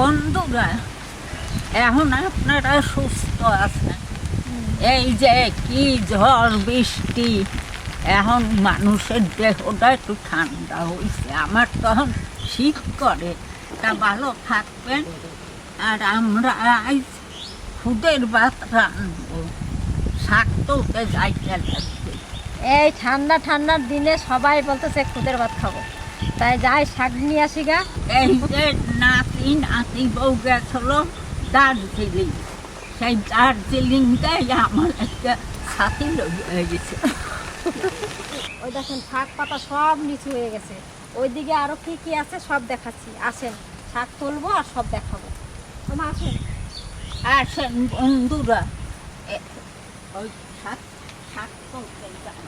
বন্ধুরা এখন আপনারা সুস্থ আছেন? এই যে কি ঝড় বৃষ্টি, এখন মানুষের দেহটা একটু ঠান্ডা হয়েছে আমার তখন শীত করে, তা ভালো থাকবেন। আর আমরা আজ খুদের ভাত রানবো শাক তুলতে যাইতে লাগবে। এই ঠান্ডা, ঠান্ডার দিনে সবাই বলতেছে খুদের ভাত খাব। তাই যাই শাক নিয়ে আসি গা। এই যে নাতি নাতি বউ গেছিল দার্জিলিং সেই দার্জিলিংটাই আমার একটা সাথী হয়ে গেছে। ওই দেখেন শাক পাতা সব নিচু হয়ে গেছে। ওইদিকে আরও কি কি আছে সব দেখাচ্ছি। আসেন শাক তুলবো আর সব দেখাবো। তোমার আসেন। আসেন বন্ধুরা। ওই শাক শাক তুলতে যান।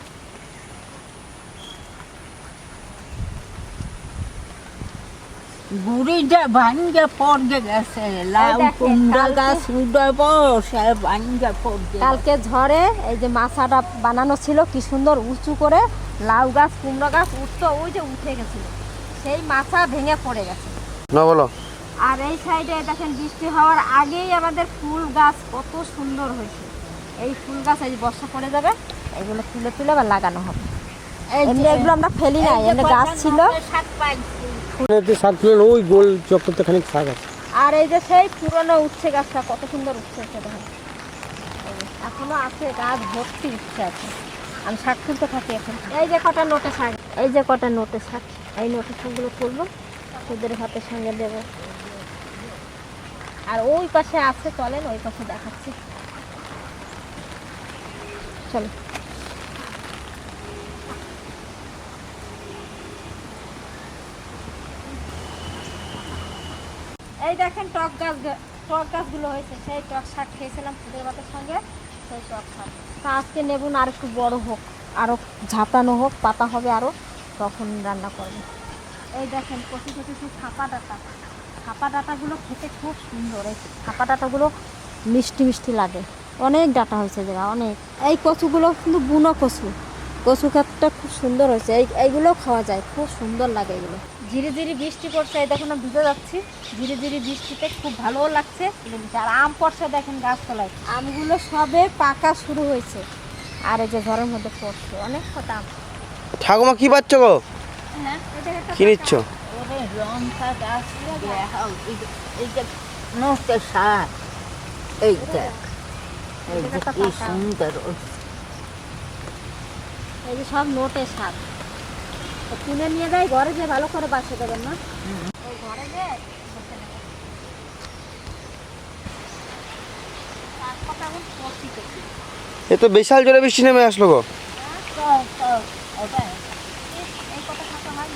বুড়িটা ভাঙ্গে পড়ে গেছে লাউ কুমড়া কালকে- গাছ উঠে বসে ভাঙ্গে পড়ে কালকে ঝড়ে এই যে মাছাটা বানানো ছিল কি সুন্দর উঁচু করে লাউ গাছ কুমড়ো গাছ উঠতো ওই যে উঠে গেছিল। সেই মাছা ভেঙে পড়ে গেছে। না বলো। আর এই সাইডে দেখেন বৃষ্টি হওয়ার আগেই আমাদের ফুল গাছ কত সুন্দর হয়েছে। এই ফুল গাছ এই যে বর্ষা পড়ে যাবে এগুলো তুলে তুলে আবার লাগানো হবে। এই যে- এগুলো আমরা ফেলি না এমনি গাছ ছিল। শাক পাইছি। এতে শাক তুলে ওই গোল চক্করতে খানিক শাক আছে। আর এই যে সেই পুরনো উচ্ছে গাছটা, কত সুন্দর সেটা দেখেন এখনও আছে গাছ ভর্তি উঠছে আছে। আমি শাক তুলতে থাকি এখন। এই যে কটা নোটে শাক, এই যে কটা নোটে শাক, এই নোটে শাকগুলো তুলবো ওদের হাতের সঙ্গে দেবো। আর ওই পাশে আছে, চলেন ওই পাশে দেখাচ্ছি। চলো। এই দেখেন টক গাছ টক গাছগুলো হয়েছে। সেই টক শাক খেয়েছিলাম খুদের ভাতের সঙ্গে, সেই টক শাক। তা আজকে নেব না, আর একটু বড় হোক আরও ঝাঁপানো হোক, পাতা হবে আরও তখন রান্না করব। এই দেখেন কচি কচি সেই ছাপা ডাটা, ছাপা ডাটাগুলো খেতে খুব সুন্দর। এই ছাপা ডাটাগুলো মিষ্টি মিষ্টি লাগে। অনেক ডাটা হয়েছে জায়গা অনেক। এই কচুগুলো কিন্তু বুনো কচু। কচু ক্ষেতটা খুব সুন্দর হয়েছে। এই, এইগুলোও খাওয়া যায়, খুব সুন্দর লাগে এগুলো। ধীরে ধীরে বৃষ্টি পড়ছে এই দেখুন ভিজে যাচ্ছি। ধীরে ধীরে বৃষ্টিতে খুব ভালোও লাগছে। আর আম পড়ছে দেখেন গাছতলায়। আমগুলো সবে পাকা শুরু হয়েছে। আর এই যে ঘরের মধ্যে পড়ছে অনেক কটা আম। ঠাকুমা কি পাচ্ছ গো? হ্যাঁ কি নিচ্ছ? এই যে- এই যে দেখ এই যে কি পাকা। সুন্দর এই যে সব নোটে শাক। তো কিনে নিয়ে যাই ঘরে যে ভালো করে বাসে দেবেন না ঘরে যে। এ তো বিশাল জোরে বৃষ্টি নেমে আসলো গো তো, তো, এটা, এই এই কটা শাক হয়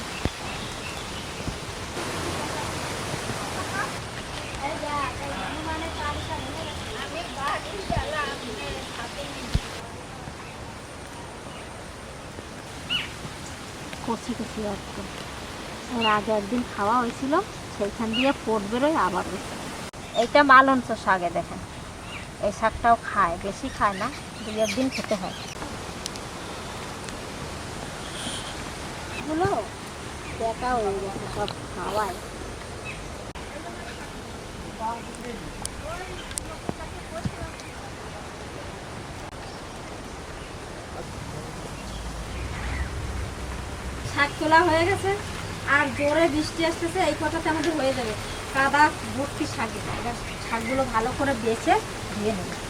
এই দেখ, এই হনুমানের চারিটা ভেঙে গেছে। আমি বাড়ি গেলাম, মেয়ে হাতে নিয়ে কচি কচি একদম এর আগে একদিন খাওয়া হয়েছিল, সেইখান দিয়ে পোট বেরোয় আবার এইটা মালঞ্চ শাকে দেখেন। এই শাকটাও খায়, বেশি খায় না, দুই একদিন খেতে হয়। দেখা হয়ে গেছে সব খাওয়ায়। শাক তোলা হয়ে গেছে, আর জোরে বৃষ্টি আসতেছে, এই কথাতে আমাদের হয়ে যাবে। কাদা ভর্তি শাকে শাকগুলো ভালো করে বেছে ধুয়ে নেবে।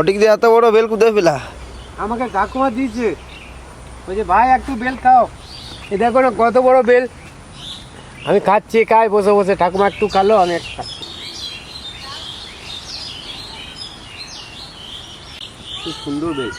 ফটিক দিয়ে এত বড় বেল কুদে পেলা? আমাকে কাকুমা দিয়েছে। বলছে, ভাই, একটু বেল খাও। এ দেখো কত বড় বেল। আমি খাচ্ছি, খাই, বসে বসে। ঠাকুমা, একটু খালো আমি একটা সুন্দর বেল।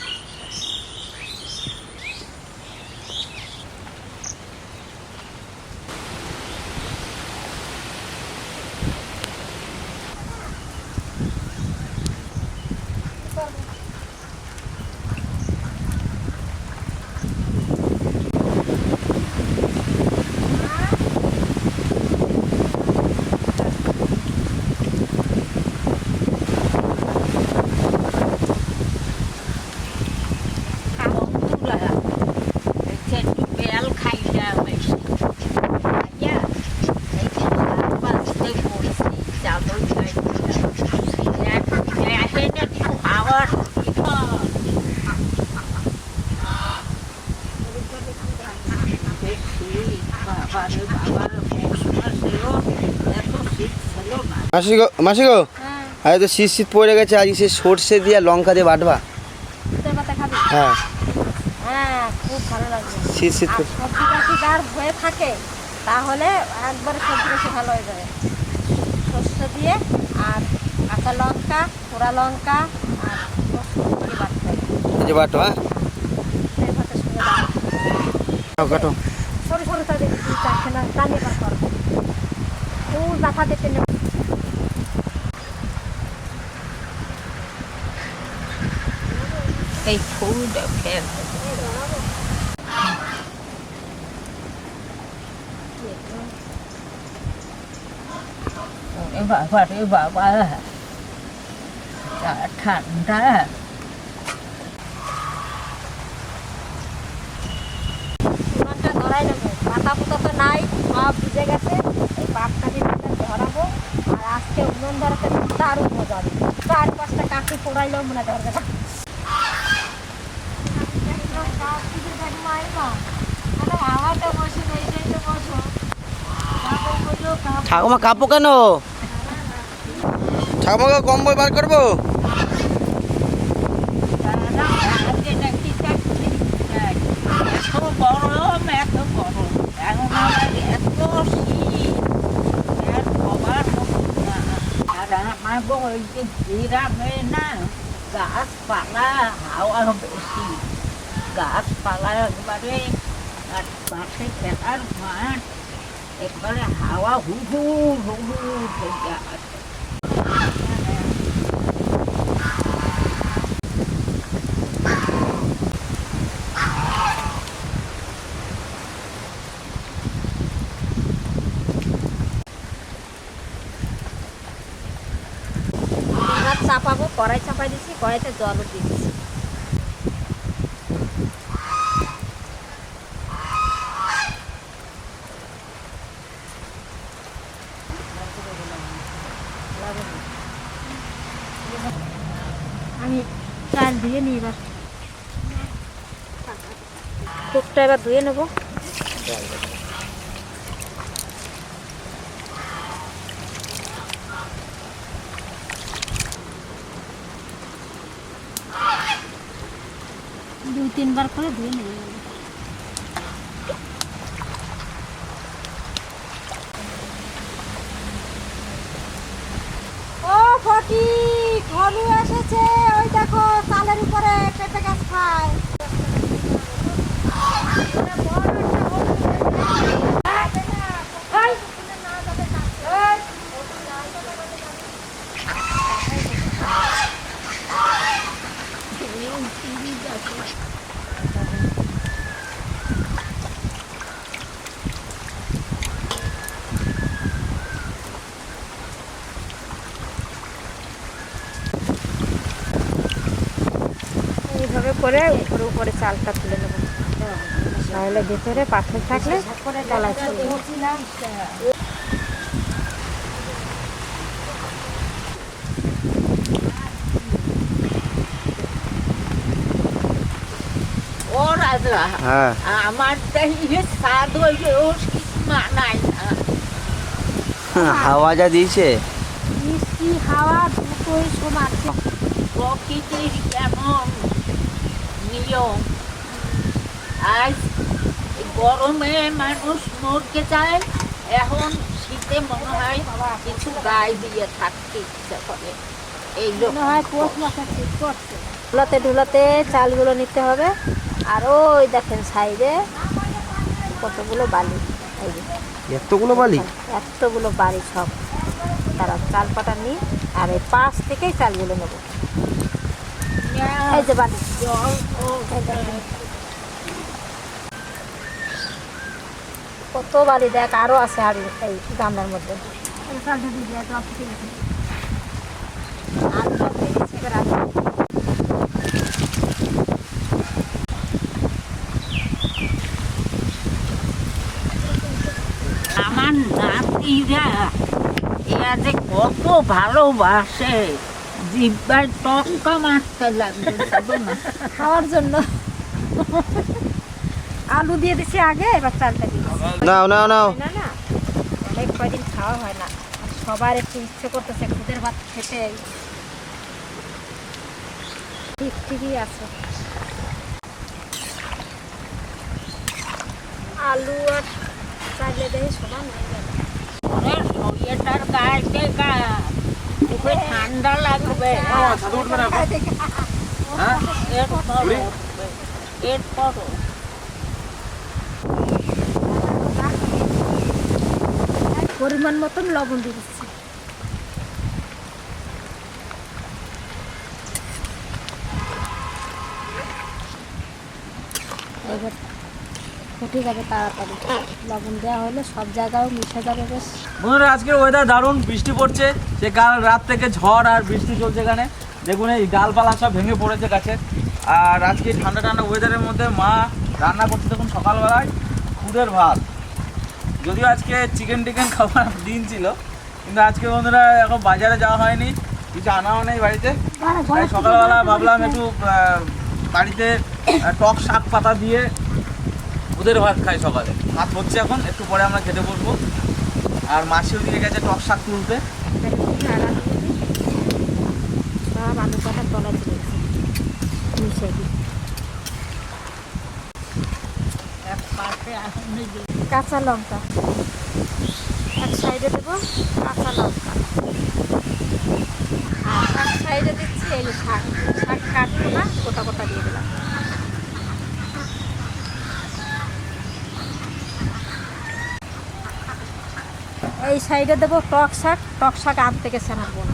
মাসি গো মাসি গো হ্যাঁ। আরে তো শীত শীত পড়ে গেছে আজ সে সর্ষে দিয়ে লঙ্কা দিয়ে বাটবা। হ্যাঁ। হ্যাঁ খুব ভালো লাগবে। শীত শীত আর করে- সবজিটা কি যার হয়ে থাকে তাহলে একবারে সবজি বেশি ভালো হয়ে যাবে। সর্ষে দিয়ে আর কাঁচা লঙ্কা পোড়া লঙ্কা আর বাটো হ্যাঁ। কাটো, সরু সরু তাদের না ফুল দিতে ধরাই নেব পুতা তো নাই গেছে ধরাবো আর আজকে উনুন ধরাতে দারুণ মজা হবে চার পাঁচটা কাঠি পোড়াইলেও মনে ধরবে না আমারটা বসে এই সাইডে বসো ঠাকুমা কাপো কেন ঠাকুমাকে কম্বল বার করব এত গরম এত গরম আমার এত শীত আর না। আর আমার ওই যে গ্রামে না গাছপালা হাওয়া বেশি গাছপালা একবারে, আর পাশে খেলার মাঠ, একবারে হাওয়া হু হু হু হু হয়ে আছে। চাপাবো, কড়াই চাপাই দিচ্ছি কড়াইতে জলও আমি চাল ধুয়ে নিই এবার। কুকটা এবার ধুয়ে নেব। দুই তিনবার করে ধুয়ে নেব ও ফটি ঘনু এসেছে ওই দেখো চালের উপরে পেঁপে গাছ করে উপরে উপরে চালটা তুলে নেব। নাহলে ভেতরে পাথর থাকলে তলায় হ্যাঁ। আমার না। হাওয়া যা দিয়েছে? মিষ্টি হাওয়া দুটোই সমান। প্রকৃতির কেমন নিয়ম আজ গরমে মানুষ মরতে চায় এখন শীতে মনে হয় কিছু গায়ে দিয়ে থাকতে ইচ্ছে করে। এই ঢুলাতে ঢুলাতে চালগুলো নিতে হবে আর ওই দেখেন সাইডে কতগুলো বালি। এতগুলো বালি? এতগুলো বাড়ি সব। তারা চাল পাটা নিই আর এই পাশ থেকেই চালগুলো নেব। কত বালি দেখ, আরও আছে আর এই গামলার মধ্যে। আমার নাতিরা এরা যে কত ভালোবাসে। জিব্বায় টক্কা মারতে লাগবে খাওয়ার জন্য। আলু দিয়ে দিছি আগে এবার চালটা দিচ্ছি নাও নাও নাও। না না অনেক কয়দিন খাওয়া হয় না। আর সবার একটু ইচ্ছে করতেছে খুদের ভাত খেতে। ঠিক ঠিকই আছে। আলু আর চাইলে দেখি সমান হয়ে যাবে ওরে সোয়েটার গায়ে গা খুবই ঠান্ডা লাগবে এরপর এরপর পরিমাণ মতন লবণ দিচ্ছি এবার ফুটে যাবে তাড়াতাড়ি। লবণ দেওয়া হলে সব জায়গায় মিশে যাবে বেশ। বন্ধুরা আজকের ওয়েদার দারুণ বৃষ্টি পড়ছে। সে কাল রাত থেকে ঝড় আর বৃষ্টি চলছে এখানে। দেখুন এই ডালপালা সব ভেঙে পড়েছে গাছে। আর আজকে ঠান্ডা ঠান্ডা ওয়েদারের মধ্যে মা রান্না করছে দেখুন সকালবেলায় খুদের ভাত। যদিও আজকে চিকেন টিকেন খাবার দিন ছিল কিন্তু আজকে বন্ধুরা এখন বাজারে যাওয়া হয়নি কিছু আনাও নেই বাড়িতে। সকালবেলা ভাবলাম একটু বাড়িতে টক শাক পাতা দিয়ে ওদের ভাত খাই সকালে। ভাত হচ্ছে এখন, একটু পরে আমরা খেতে বসবো। আর মাসিও দিয়ে গেছে টক শাক তুলতে। কাঁচা লঙ্কা। এক সাইডে দেবো কাঁচা লঙ্কা আর এক সাইডে দিচ্ছি এই যে শাক শাক কাটবো না গোটা গোটা দিয়ে দিলাম এই সাইডে দেবো টক শাক টক শাক আনতে গেছে না বোন।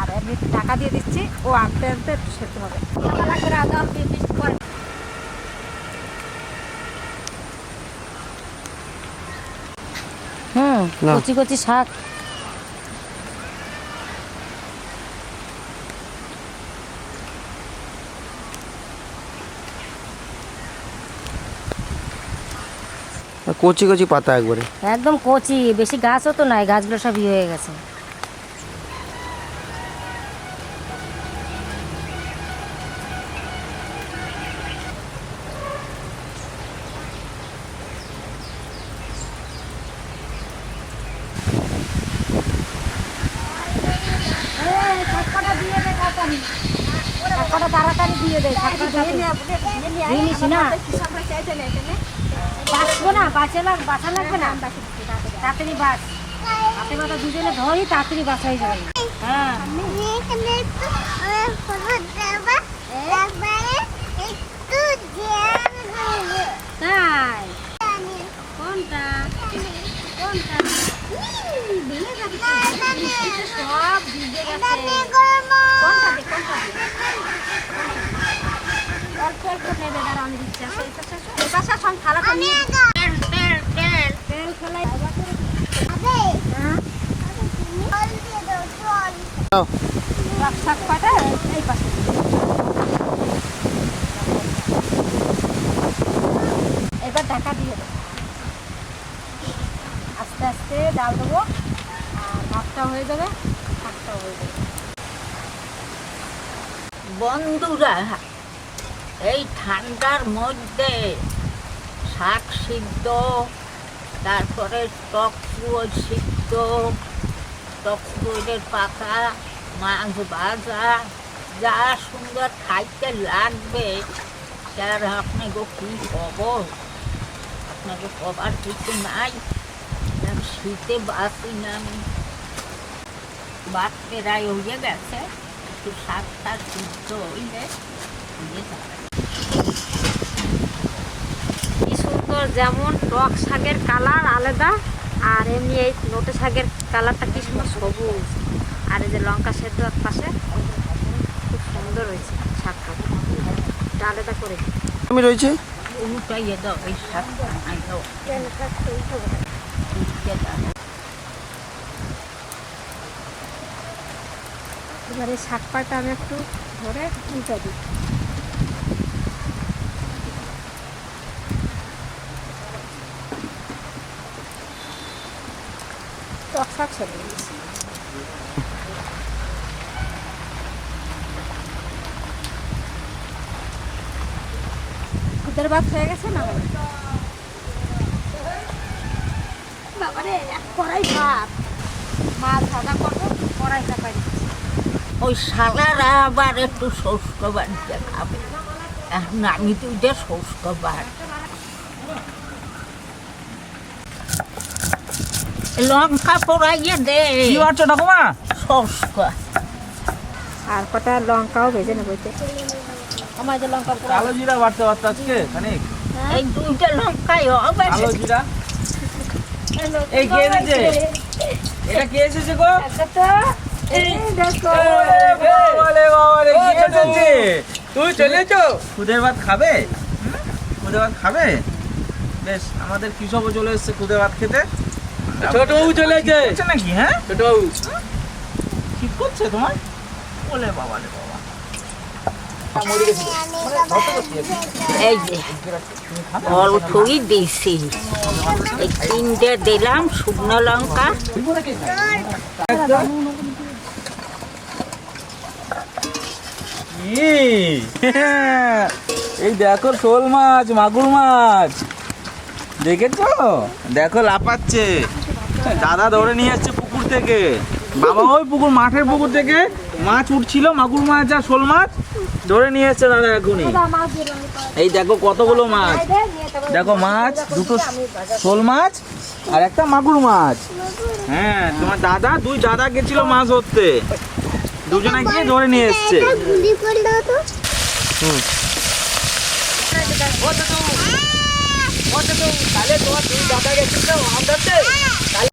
আর এমনি টাকা দিয়ে দিচ্ছি ও আনতে আনতে একটু সেদ্ধ হবে। হুম কচি কচি শাক। কচি কচি পাতা একবারে একদম কচি বেশি গাছও তো নাই গাছগুলো সব ইয়ে হয়ে গেছে তাড়াতাড়ি দিয়ে দেয় না বাঁচবো না, বাঁচে লাগ, বাঁচা লাগবে না। তাড়াতাড়ি বাঁচ। হাতে মাথা দুজনে ধরি, তাড়াতাড়ি বাঁচা হয়ে যাবে। হ্যাঁ। তাই। কোনটা? কোনটা? সব ভিজে গেছে। কোনটা কোনটা অল্প অল্প নেবে দাঁড়া আমি দিচ্ছি। এবার ঢাকা দিয়ে দেবো। আস্তে আস্তে ডাল দেবো, আর ভাতটা হয়ে যাবে, শাকটাও হয়ে যাবে। বন্ধুরা, এই ঠান্ডার মধ্যে শাক সিদ্ধ, তারপরে টক পুয়ো সিদ্ধ, টক পুয়ের পাতা, মাছ ভাজা, যা সুন্দর খাইতে লাগবে। স্যার, আপনাকে কী খবর? আপনাকে কবার কিছু নাই? শীতে বাসি না আমি। ভাত প্রায় হয়ে গেছে। একটু শাকটা সিদ্ধ হইলে হয়ে যাবে যেমন টক শাকের কালার আলাদা আর এমনি এই নোটে শাকের কালারটা কি সুন্দর সবুজ। আর এই যে লঙ্কা সেদ্ধ এক পাশে খুব সুন্দর হয়েছে শাকটা। আলাদা করে। আমি রয়েছে? এবার এই শাক পাটা আমি একটু ধরে উল্টে দিই। দিয়েছি খুদের ভাত হয়ে গেছে না? বাবারে, এক কড়াই ভাত। মাছ ভাজা করব, কড়াই চাপাই ওই সালারা আবার একটু শুষ্ক বাড়িতে খাবে। এখন আমি তো ওইটা শুষ্ক বাড়ি। লঙ্কা পোড়াইয়ে দে। কি ঠাকুমা? শুষ্ক আর কটা লঙ্কাও ভেজে নেব গুঁড়ো- কালো জিরা বাড়তে পারতো আজকে খানিক? এই দুইটা লঙ্কাই হবে। কালো জিরা? এই কে এসেছে এটা কে এসেছে গো? তুই চলেছো খুদে ভাত খাবে? খুদে ভাত খাবে? বেশ আমাদের কৃষকও চলে এসেছে খুদে ভাত খেতে। ছোটবাবু চলে এসেছে নাকি হ্যাঁ? ছোটবাবু ঠিক করছে তোমার বলে বাবা রে বাবা। এই যে অল্পই দিছি এই তিনটে দিলাম শুকনো লঙ্কা? এই দেখো শোল মাছ মাগুর মাছ। দেখেছ? দেখো লাপাচ্ছে দাদা ধরে নিয়ে যাচ্ছে পুকুর থেকে। বাবা ওই পুকুর মাঠের পুকুর থেকে মাছ উঠছিল মাগুর মাছ আর শোল মাছ ধরে নিয়ে যাচ্ছে দাদা এখনই। এই দেখো কতগুলো মাছ। দেখো মাছ দুটো শোল মাছ আর একটা মাগুর মাছ। হ্যাঁ তোমার দাদা দুই দাদা গেছিল মাছ ধরতে। দুজনে গিয়ে ধরে নিয়ে এসছে। তাহলে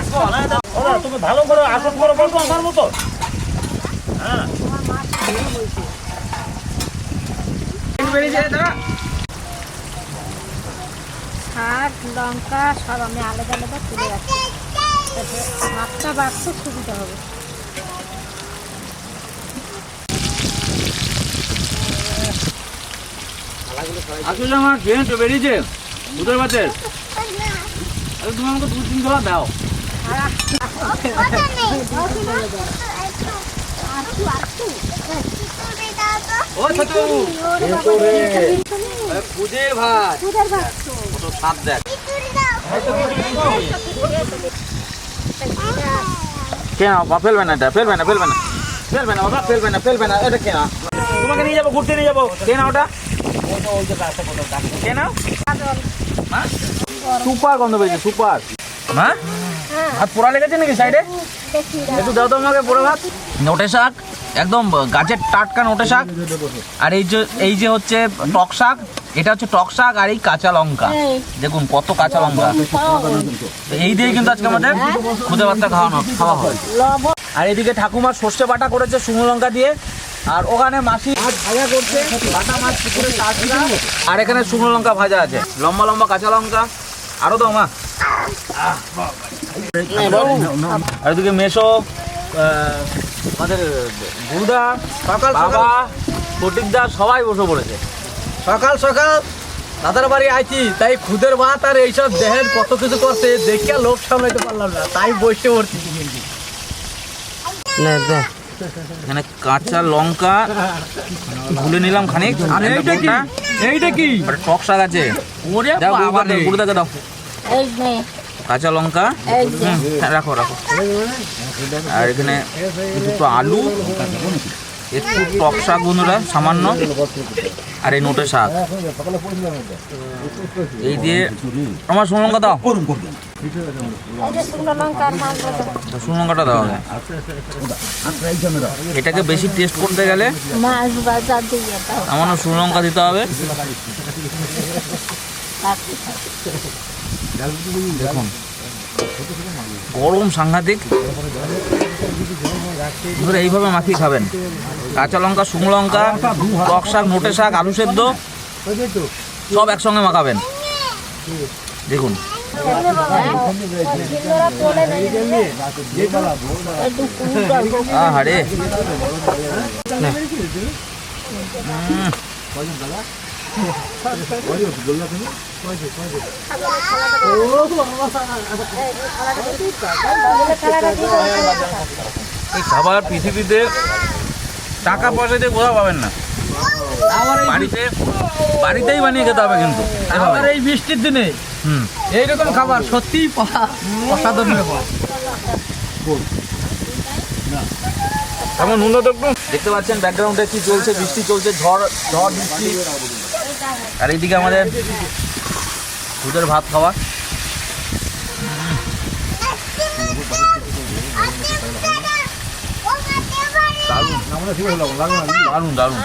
আমার শাক, লঙ্কা, সব আমি আলাদা আলাদা তুলে মাছটা বাড়তে সুবিধা হবে। আসলে আমার ট্রেন তো বেরিয়েছে তুমি আমাকে দু তিন ধরা দাও। ও ছোট। খুদের ভাত। কত স্বাদ দেখ। কে না বা ফেলবে না এটা ফেলবে না ফেলবে না। ফেলবে না বাবা ফেলবে না ফেলবে না। এটা কে না তোমাকে নিয়ে যাব ঘুরতে নিয়ে যাব। কে না ওটা কে না হ্যাঁ? সুপার গন্ধ পেয়েছে সুপার। হ্যাঁ হাত পোড়া লেগেছে নাকি সাইডে একটু দাও তো আমাকে পোড়া ভাত। নোটে শাক একদম গাছের টাটকা নোটে শাক। আর এই যে এই যে হচ্ছে টক শাক এটা হচ্ছে টক শাক আর এই কাঁচা লঙ্কা। দেখুন কত কাঁচা লঙ্কা। এই দিয়ে কিন্তু আজকে আমাদের খুদে ভাতটা খাওয়ানো খাওয়া হয়। আর এদিকে ঠাকুমার সর্ষে বাটা করেছে শুকনো লঙ্কা দিয়ে। আর ওখানে মাসি মাছ ভাজা করছে বাটা মাছ পুকুরে টাটকা আর এখানে শুকনো লঙ্কা ভাজা আছে। লম্বা লম্বা কাঁচা লঙ্কা। আরও দাও মা। আর এদিকে মেশো আমাদের গুরুদা সকাল বাবা ফটিকদা সবাই বসে পড়েছে। সকাল সকাল। দাদার বাড়ি আইছি তাই খুদের ভাত আর এইসব দেহের কত কিছু করছে। দেখিয়া সামলাইতে পারলাম না তাই বসে পড়ছি। না এখানে কাঁচা লঙ্কা ভুলে নিলাম খানিক আর এইটা কি? এইটা কি? টক শাক আছে। ওরে বাবা গুরুদাকে দাও এই নে কাঁচা লঙ্কা? হ্যাঁ, রাখো রাখো। আর এখানে দুটো আলু একটু টক শাক বন্ধুরা সামান্য। আর এই নোটে শাক। এই দিয়ে আমার শুকনো লঙ্কা দাও। শুকনো লঙ্কাটা দাও এটাকে বেশি টেস্ট করতে গেলে সামান্য শুকনো লঙ্কা দিতে হবে। দেখুন। গরম সাংঘাতিক। ধরে এইভাবে মাখিয়ে খাবেন। কাঁচা লঙ্কা, শুকনো লঙ্কা, টক শাক নোটে শাক, আলু সেদ্ধ, সব একসঙ্গে মাখাবেন। দেখুন। আহারে। এই খাবার পৃথিবীতে টাকা পয়সা দিয়ে কোথাও পাবেন না। বাড়িতে বাড়িতেই বানিয়ে খেতে হবে কিন্তু। আবার এই বৃষ্টির দিনে হুম। এইরকম খাবার সত্যিই অসাধারণ ব্যাপার কেমন উন্নত একটু দেখতে পাচ্ছেন ব্যাকগ্রাউন্ডে কি চলছে বৃষ্টি চলছে ঝড় ঝড় বৃষ্টি। আর এইদিকে আমাদের দুধের ভাত খাওয়া। দারুণ দারুণ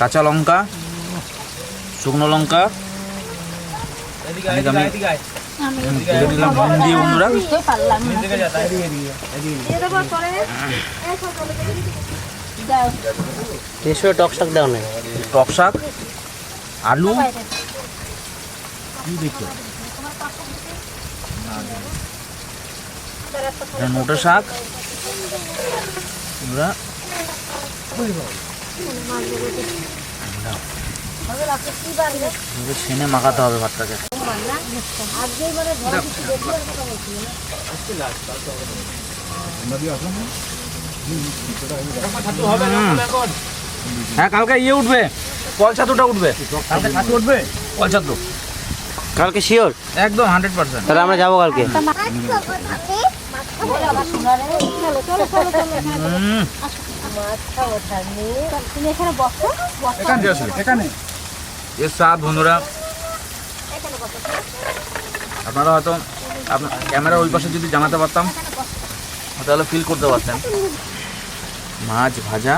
কাঁচা লঙ্কা শুকনো লঙ্কা। আমি দিয়ে বন্ধুরা। পারলাম দেশীয় টক শাক দাও না টক শাক আলু নোটে শাক। বন্ধুরা, এবার মাখাতে হবে ভাতটাকে। আজকেই হ্যাঁ কালকে ইয়ে উঠবে। কল ছাতুটা উঠবে। কালকে ছাতু উঠবে? কল ছাতু কালকে শিওর? একদম হান্ড্রেড পার্সেন্ট তাহলে আমরা যাব কালকে। বসো। এখানে এখানে এর স্বাদ বন্ধুরা। আপনারা হয়তো আপনার ক্যামেরা ওই পাশে যদি জানাতে পারতাম তাহলে ফিল করতে পারতেন। মাছ ভাজা।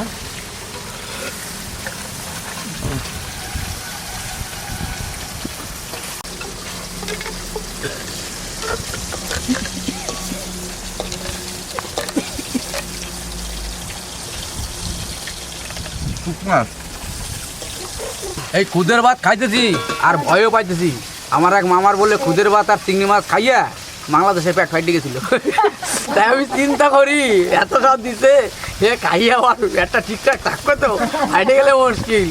এই খুদের ভাত খাইতেছি আর ভয়ও পাইতেছি। আমার এক মামার বলে খুদের ভাত আর চিংড়ি মাছ খাইয়া বাংলাদেশে পেট ফাইটে গেছিল। তাই আমি চিন্তা করি এত সব দিছে হে খাইয়া আমার পেটটা ঠিকঠাক থাকবে তো? ফাইটে গেলে মুশকিল।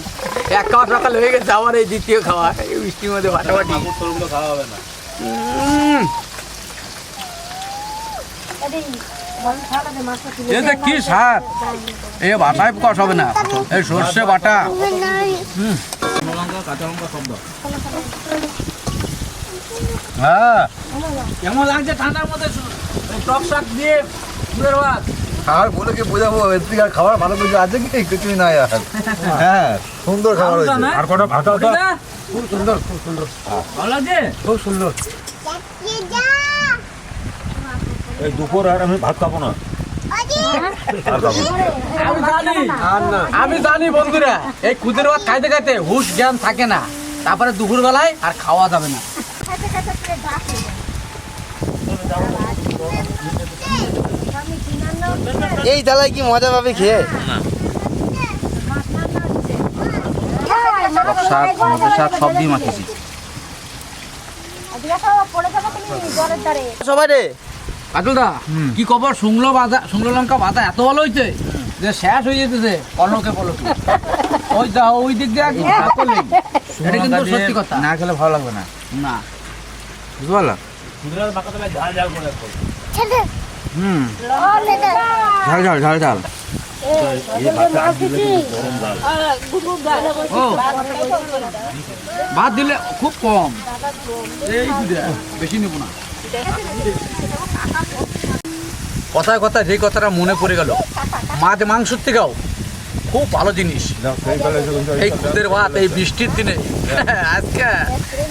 এক খাওয়া সকাল হয়ে গেছে আমার এই দ্বিতীয় খাওয়া। এই বৃষ্টির মধ্যে ফাটাফাটি উম, এদিন গরম এতে কি স্বাদ? এ বাটায় প্রকাশ হবে না। এই সর্ষে বাটা। হ্যাঁ। কেমন লাগছে ঠান্ডার মধ্যে? টক শাক দিয়ে ফুলের ভাত। খাবার বলে কি বোঝাবো? আর খাবার ভালো কিছু আছে কি? কিছুই নাই আর। হ্যাঁ সুন্দর খাবার হয়েছে। আর কটা ভাত খুব সুন্দর খুব সুন্দর। ভালো লাগছে? খুব সুন্দর। এই দুপুর আর আমি ভাত খাব না। আর খাব না। আমি জানি আমি জানি বন্ধুরা এই খুদের ভাত খাইতে খাইতে হুশ জ্ঞান থাকে না। তারপরে দুপুর বেলায় আর খাওয়া যাবে না। এই তালায় কি মজা পাবে খেয়ে? সব দিয়ে মাখিয়েছি। সবাই রে। কাটুলদা কি খবর? শুকনো বাজা শুকনো লঙ্কা বাজা এত ভালো হয়েছে যে শেষ হয়ে যেতেছে পলকে পলকে ওই যা ওই দিক দিয়ে এটা কিন্তু সত্যি কথা। না খেলে ভালো লাগবে না। না। বুঝতে পারলা হুম। ঝাল ঝাল ঝাল ঝাল। ও ভাত দিলে খুব কম। এই বেশি নেব না। কথায় কথায় যে কথাটা মনে পড়ে গেল। মাছ মাংসর থেকেও খুব ভালো জিনিস। এই খুদের ভাত এই বৃষ্টির দিনে। আজকে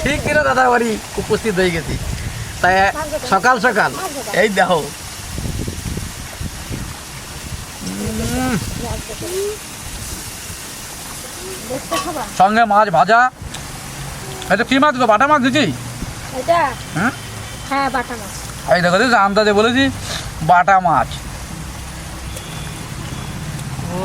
ঠিক কিনা দাদা বাড়ি উপস্থিত হয়ে গেছি। তাই সকাল সকাল এই দেখো। সঙ্গে মাছ ভাজা। এটা কি মাছ গো বাটা মাছ দিচ্ছি এটা হ্যাঁ? হ্যাঁ বাটা মাছ। এই দেখো দিদি আন্দাজে বলেছি বাটা মাছ। ও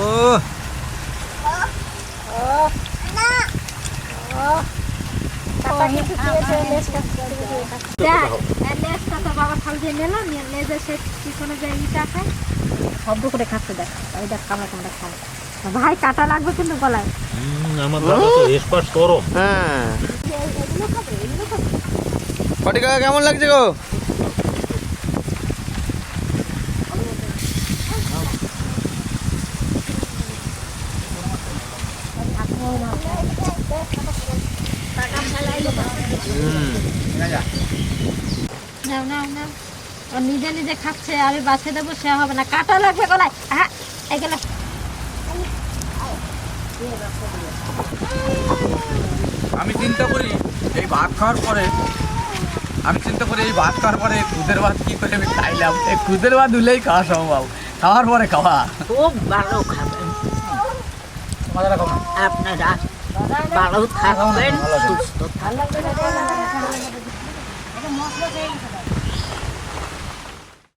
শব্দ করে খাচ্ছে দেখ। ওই দেখ কামড়া কামড়া খায়। ভাই কাটা লাগবে কিন্তু গলায়। আমার দাদা তো করো হ্যাঁ এগুলো খাবে এগুলো খাবে ফটি কাকা কেমন লাগছে গো? নাও নাও নাও। ও নিজে নিজে খাচ্ছে আমি বাছে দেবো সে হবে না। কাটা লাগবে গলায়। হ্যাঁ এগুলো আমি চিন্তা করি এই ভাত খাওয়ার পরে আমি চিন্তা করি এই ভাত খাওয়ার পরে খুদের ভাত কি করে আমি খাইলাম? এই খুদের ভাত উলেই খাওয়া সম্ভব। খাওয়ার পরে খাওয়া। খুব ভালো খাবেন। আপনারা ভালো থাকবেন, সুস্থ থাকবেন।